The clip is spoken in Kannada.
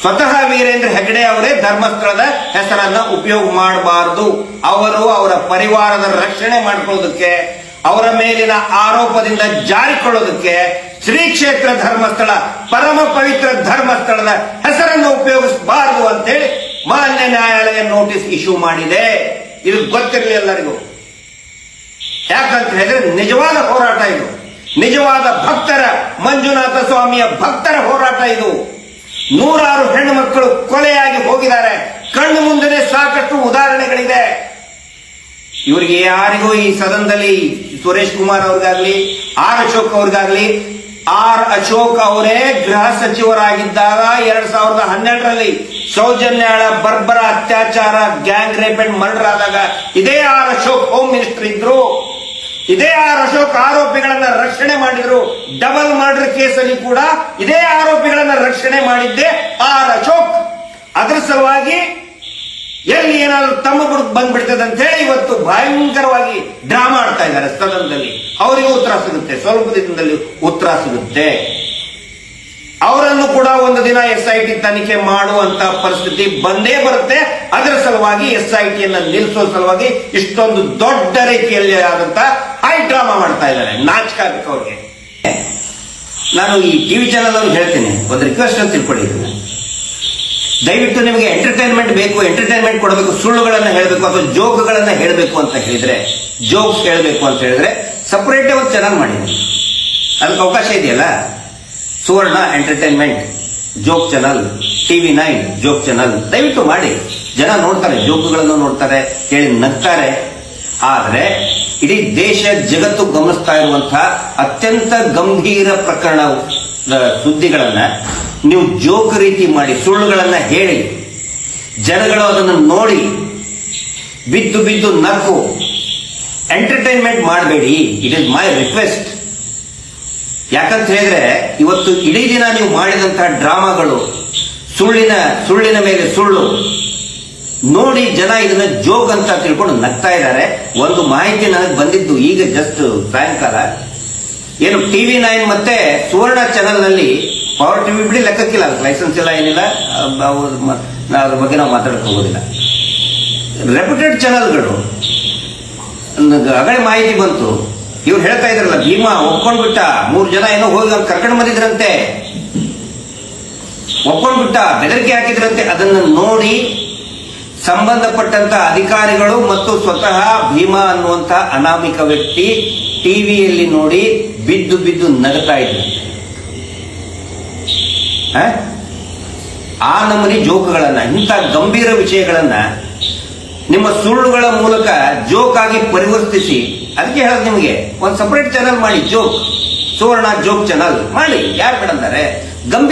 ಸ್ವತಃ ವೀರೇಂದ್ರ ಹೆಗಡೆ ಅವರೇ ಧರ್ಮಸ್ಥಳದ ಹೆಸರನ್ನ ಉಪಯೋಗ ಮಾಡಬಾರದು. ಅವರು ಅವರ ಪರಿವಾರದ ರಕ್ಷಣೆ ಮಾಡ್ಕೊಳ್ಳೋದಕ್ಕೆ, ಅವರ ಮೇಲಿನ ಆರೋಪದಿಂದ ಜಾರಿಕೊಳ್ಳೋದಕ್ಕೆ ಶ್ರೀ ಕ್ಷೇತ್ರ ಧರ್ಮಸ್ಥಳ, ಪರಮ ಪವಿತ್ರ ಧರ್ಮಸ್ಥಳದ ಹೆಸರನ್ನು ಉಪಯೋಗಿಸಬಾರದು ಅಂತೇಳಿ ಮಾನ್ಯ ನ್ಯಾಯಾಲಯ ನೋಟಿಸ್ ಇಶ್ಯೂ ಮಾಡಿದೆ. ಇದು ಗೊತ್ತಿರಲಿ ಎಲ್ಲರಿಗೂ. ಯಾಕಂತ ಹೇಳಿದ್ರೆ ನಿಜವಾದ ಹೋರಾಟ ಇದು. ನಿಜವಾದ ಭಕ್ತರ, ಮಂಜುನಾಥ ಸ್ವಾಮಿಯ ಭಕ್ತರ ಹೋರಾಟ ಇದು. ನೂರಾರು ಹೆಣ್ಣು ಮಕ್ಕಳು ಕೊಲೆಯಾಗಿ ಹೋಗಿದ್ದಾರೆ. ಕಣ್ಣು ಮುಂದೆ ಸಾಕಷ್ಟು ಉದಾಹರಣೆಗಳಿದೆ. ಇವರಿಗೆ ಯಾರಿಗೂ ಈ ಸದನದಲ್ಲಿ ಸುರೇಶ್ ಕುಮಾರ್ ಅವ್ರಿಗಾಗ್ಲಿ, ಆರ್ ಅಶೋಕ್ ಅವ್ರಿಗಾಗ್ಲಿ, ಆರ್ ಅಶೋಕ್ ಅವರೇ ಗೃಹ ಸಚಿವರಾಗಿದ್ದಾಗ ಎರಡ್ ಸಾವಿರದ ಹನ್ನೆರಡರಲ್ಲಿ ಸೌಜನ್ಯಾಳ ಬರ್ಬರ ಅತ್ಯಾಚಾರ, ಗ್ಯಾಂಗ್ ರೇಪ್ ಅಂಡ್ ಮರ್ಡರ್ ಆದಾಗ ಇದೇ ಆರ್ ಅಶೋಕ್ ಹೋಮ್ ಮಿನಿಸ್ಟರ್ ಇದ್ರು. ಇದೇ ಆರ್ ಅಶೋಕ್ ಆರೋಪಿಗಳನ್ನ ರಕ್ಷಣೆ ಮಾಡಿದ್ರು. ಡಬಲ್ ಮರ್ಡರ್ ಕೇಸಲ್ಲಿ ಕೂಡ ಇದೇ ಆರೋಪಿಗಳನ್ನ ರಕ್ಷಣೆ ಮಾಡಿದ್ದೆ ಆರ್ ಅಶೋಕ್. ಅದರ ಸಲುವಾಗಿ ಎಲ್ಲಿ ಏನಾದ್ರು ತಮ್ಮ ಬುಡಕ್ ಬಂದ್ಬಿಡ್ತದೆ ಅಂತ ಹೇಳಿ ಇವತ್ತು ಭಯಂಕರವಾಗಿ ಡ್ರಾಮಾ ಆಡ್ತಾ ಇದ್ದಾರೆ ಸದನದಲ್ಲಿ. ಅವರಿಗೂ ಉತ್ತರ ಸಿಗುತ್ತೆ. ಸ್ವಲ್ಪ ದಿನದಲ್ಲಿ ಉತ್ತರ ಸಿಗುತ್ತೆ. ಅವರನ್ನು ಕೂಡ ಒಂದು ದಿನ ಎಸ್ ಐ ಟಿ ತನಿಖೆ ಮಾಡುವಂತ ಪರಿಸ್ಥಿತಿ ಬಂದೇ ಬರುತ್ತೆ. ಅದರ ಸಲುವಾಗಿ ಎಸ್ ಐ ಟಿಯನ್ನು ನಿಲ್ಲಿಸುವ ಸಲುವಾಗಿ ಇಷ್ಟೊಂದು ದೊಡ್ಡ ರೀತಿಯಲ್ಲಿ ಆದಂತ ಹೈ ಡ್ರಾಮಾ ಮಾಡ್ತಾ ಇದ್ದಾರೆ ನಾಚಿಕೆ ಅವರಿಗೆ ಅವ್ರಿಗೆ. ನಾನು ಈ ಟಿವಿ ಚಾನಲ್ ಅವ್ರಿಗೆ ಹೇಳ್ತೀನಿ. ಒಂದು ರಿಕ್ವೆಸ್ಟ್ ಅಂತ ತಿಳ್ಕೊಳ್ಳಿ ದಯವಿಟ್ಟು ನಿಮಗೆ ಎಂಟರ್ಟೈನ್ಮೆಂಟ್ ಬೇಕು ಎಂಟರ್ಟೈನ್ಮೆಂಟ್ ಕೊಡಬೇಕು, ಸುಳ್ಳುಗಳನ್ನು ಹೇಳಬೇಕು ಅಥವಾ ಜೋಕ್ಗಳನ್ನ ಹೇಳಬೇಕು ಅಂತ ಹೇಳಿದ್ರೆ ಜೋಕ್ಸ್ ಹೇಳಬೇಕು ಅಂತ ಹೇಳಿದ್ರೆ ಸಪರೇಟ್ ಒಂದು ಚಾನಲ್ ಮಾಡಿ. ಅದಕ್ಕೆ ಅವಕಾಶ ಇದೆಯಲ್ಲ? Suvarna entertainment joke channel, TV nine joke channel, ದಯವಿಟ್ಟು ಮಾಡಿ. ಜನ ನೋಡ್ತಾರೆ, ಜೋಕ್ಗಳನ್ನು ನೋಡ್ತಾರೆ, ಕೇಳಿ ನಗ್ತಾರೆ. ಆದರೆ ಇಡೀ ದೇಶ ಜಗತ್ತು ಗಮನಿಸ್ತಾ ಇರುವಂತಹ ಅತ್ಯಂತ ಗಂಭೀರ ಪ್ರಕರಣ ಸುದ್ದಿಗಳನ್ನ ನೀವು ಜೋಕ್ ರೀತಿ ಮಾಡಿ, ಸುಳ್ಳುಗಳನ್ನ ಹೇಳಿ. ಜನಗಳು ಅದನ್ನು ನೋಡಿ ಬಿದ್ದು ಬಿದ್ದು ನಕ್ಕು ಎಂಟರ್ಟೈನ್ಮೆಂಟ್ ಮಾಡಬೇಡಿ. ಇಟ್ ಇಸ್ ಮೈ ರಿಕ್ವೆಸ್ಟ್ ಯಾಕಂತ ಹೇಳಿದ್ರೆ ಇವತ್ತು ಇಡೀ ದಿನ ನೀವು ಮಾಡಿದಂತಹ ಡ್ರಾಮಾಗಳು, ಸುಳ್ಳಿನ ಸುಳ್ಳಿನ ಮೇಲೆ ಸುಳ್ಳು, ನೋಡಿ ಜನ ಇದನ್ನ ಜೋಕ್ ಅಂತ ತಿಳ್ಕೊಂಡು ನಗ್ತಾ ಇದ್ದಾರೆ. ಒಂದು ಮಾಹಿತಿ ನನಗೆ ಬಂದಿದ್ದು ಈಗ ಜಸ್ಟ್ ಸಾಯಂಕಾಲ. ಏನು ಟಿವಿ ನೈನ್ ಮತ್ತೆ ಸುವರ್ಣ ಚಾನೆಲ್ನಲ್ಲಿ ಪವರ್ ಟಿವಿ ಬಿಡಿ ಲೆಕ್ಕಕ್ಕಿಲ್ಲ. ಲೈಸೆನ್ಸ್ ಇಲ್ಲ, ಏನಿಲ್ಲ. ಅದ್ರ ಬಗ್ಗೆ ನಾವು ಮಾತಾಡಕ್ ಹೋಗೋದಿಲ್ಲ. ರೆಪ್ಯೂಟೆಡ್ ಚಾನೆಲ್ಗಳು ಅಗಳೆ ಮಾಹಿತಿ ಬಂತು. ಇವ್ರು ಹೇಳ್ತಾ ಇದ್ರಲ್ಲ, ಭೀಮ ಒಪ್ಕೊಂಡ್ಬಿಟ್ಟ ಮೂರು ಜನ ಏನೋ ಹೋಗಿ ಅವ್ರು ಕರ್ಕೊಂಡು ಬಂದಿದ್ರಂತೆ. ಒಪ್ಕೊಂಡ್ಬಿಟ್ಟ ಬೆದರಿಕೆ ಹಾಕಿದ್ರಂತೆ. ಅದನ್ನ ನೋಡಿ ಸಂಬಂಧಪಟ್ಟಂತ ಅಧಿಕಾರಿಗಳು ಮತ್ತು ಸ್ವತಃ ಭೀಮ ಅನ್ನುವಂತ ಅನಾಮಿಕ ವ್ಯಕ್ತಿ ಟಿವಿಯಲ್ಲಿ ನೋಡಿ ಬಿದ್ದು ಬಿದ್ದು ನಗತಾ ಇದ್ರು? ಆ ನಮೂನಿ ಜೋಕ್ಗಳನ್ನ, ಇಂಥ ಗಂಭೀರ ವಿಷಯಗಳನ್ನ ನಿಮ್ಮ ಸುಳ್ಳುಗಳ ಮೂಲಕ ಜೋಕ್ ಆಗಿ ಪರಿವರ್ತಿಸಿ, ಅದಕ್ಕೆ ಹೇಳೋದು ನಿಮಗೆ, ಒಂದು ಸಪರೇಟ್ ಚಾನಲ್ ಮಾಡಿ ಜೋಕ್ ಸುವರ್ಣ ಜೋಕ್ ಚಾನಲ್ ಮಾಡಿ, ಯಾರು ಬೇಡಂತಾರೆ ಗಂಭೀರ